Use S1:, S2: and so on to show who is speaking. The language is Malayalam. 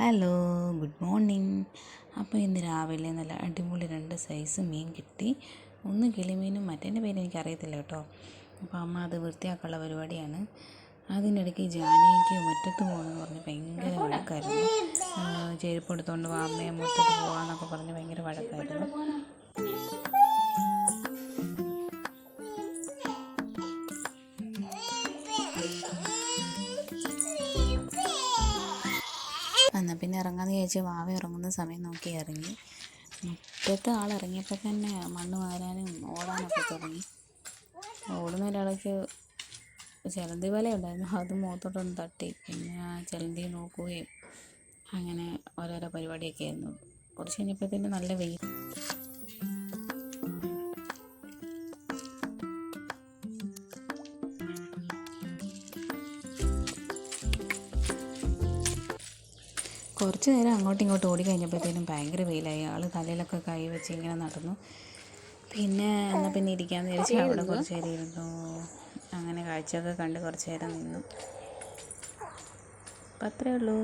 S1: Hello good morning. അപ്പോൾ ഇന്ന് രാവിലെ നല്ല അടിപൊളി രണ്ട് സൈസ് മീൻ കിട്ടി. ഒന്ന് കിളിമീനും മറ്റേന്റെ പേര് എനിക്കറിയത്തില്ല കേട്ടോ. അപ്പോൾ അമ്മ അത് വൃത്തിയാക്കാനുള്ള പരിപാടിയാണ്. അതിനിടയ്ക്ക് ജാനകിക്ക് മുറ്റത്ത് പോകണമെന്ന് പറഞ്ഞ് ഭയങ്കര വഴക്കായിരുന്നു. ചെരുപ്പ് എടുത്തുകൊണ്ട് വാമ്മയെ മുറ്റത്ത് പോകാമെന്നൊക്കെ പറഞ്ഞ് ഭയങ്കര വഴക്കായിരുന്നു. എന്നാൽ പിന്നെ ഇറങ്ങാന്ന് ചോദിച്ചാൽ വാവ ഇറങ്ങുന്ന സമയം നോക്കി ഇറങ്ങി. മുറ്റത്ത് ആൾ ഇറങ്ങിയപ്പോൾ തന്നെ മണ്ണ് വാരാനും ഓടാനൊക്കെ തുടങ്ങി. ഓടുന്ന ഒരാൾക്ക് ചിലന്തി വല ഉണ്ടായിരുന്നു. അത് മുഖത്തോട്ടൊന്ന് തട്ടി. പിന്നെ ആ ചിലന്തി നോക്കുകയും അങ്ങനെ ഓരോരോ പരിപാടിയൊക്കെ ആയിരുന്നു. കുറച്ച് കഴിഞ്ഞപ്പോഴത്തേന് നല്ല വെയിൽ കുറച്ച് നേരം അങ്ങോട്ടും ഇങ്ങോട്ടും ഓടി കഴിഞ്ഞപ്പോഴത്തേനും ഭയങ്കര വെയിലായി. ആൾ തലയിലൊക്കെ കൈ വെച്ച് ഇങ്ങനെ നടന്നു. പിന്നെ എന്നാൽ പിന്നെ ഇരിക്കാമെന്ന് വിചാരിച്ച് അവിടെ കുറച്ച് നേരം ഇരുന്നു. അങ്ങനെ കാഴ്ചയൊക്കെ കണ്ട് കുറച്ച് നേരം നിന്നു. അപ്പം അത്രേ ഉള്ളൂ.